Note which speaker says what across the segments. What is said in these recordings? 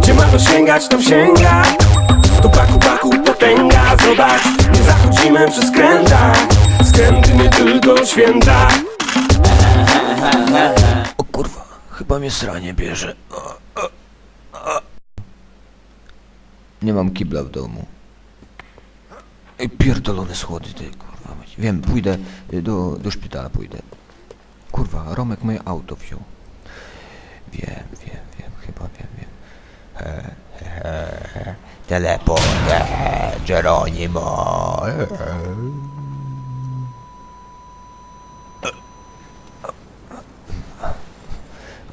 Speaker 1: Gdzie ma to sięgać, tam sięga. Tu baku baku potęga Zobacz, nie zachodzimy przez skręta Skręty nie tylko święta.
Speaker 2: O kurwa, chyba mnie sranie bierze. Nie mam kibla w domu. Ej, pierdolone schody, ty kurwa. Wiem, pójdę y, do, do szpitala, pójdę. Kurwa, Romek moje auto wziął. Wiem, wiem, wiem, chyba wiem, wiem. He, he, he. Teleport, he, he, Geronimo. he, he.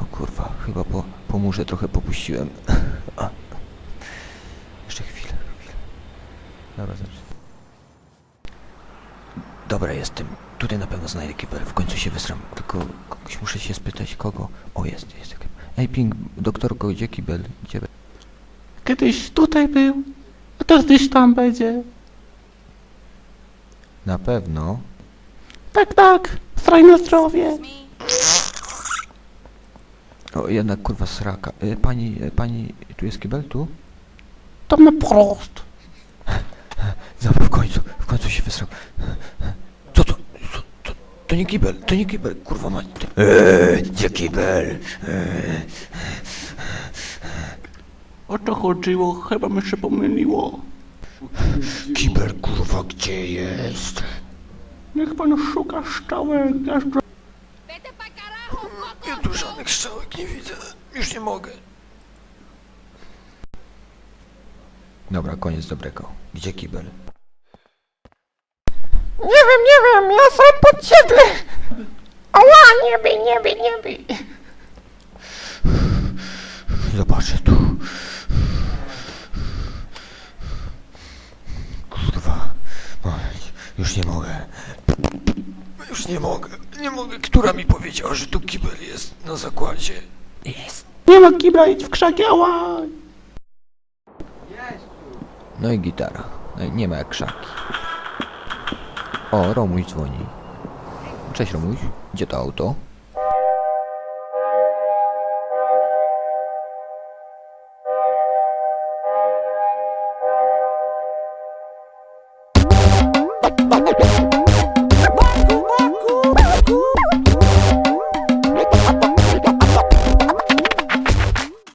Speaker 2: O kurwa, chyba po, po murze trochę popuściłem. Dobra, jestem. Tutaj na pewno znajdę kibel. W końcu się wysram. Tylko kogoś muszę się spytać, kogo. O, jest, jest. taki- Ej, Ping, doktorko, gdzie kibel? Gdzie...
Speaker 3: Kiedyś tutaj był, a teraz gdzieś tam będzie.
Speaker 2: Na pewno.
Speaker 3: Tak, tak, straj na zdrowie.
Speaker 2: O, jednak kurwa sraka. E, pani, e, pani, tu jest kibel? Tu?
Speaker 3: Tam na prost.
Speaker 2: Dobra, w końcu, w końcu się wysrał. To? Nie kibel, to nie kibel, kurwa mać. Eee, gdzie kibel? Eee.
Speaker 3: O to chodziło, chyba mi się pomyliło.
Speaker 2: Kibel, kurwa, gdzie jest?
Speaker 3: Niech pan szuka szczałek, aż
Speaker 2: Ja tu żadnych strzałek nie widzę. Już nie mogę. Dobra, koniec dobrego. Gdzie kibel?
Speaker 3: Nie wiem, nie wiem, ja sam pod siedle. Ała, nie bij, nie bij, nie bij.
Speaker 2: Zobaczę tu. Kurwa. Mać, Już nie mogę. Już nie mogę. Nie mogę. Która mi powiedziała, że tu kibel jest na zakładzie? Jest.
Speaker 3: Nie ma kibla, idź w krzaki, ała.
Speaker 2: No i gitara. No i nie ma jak krzaki. O, Romuś dzwoni. Cześć Romuś. Gdzie to auto?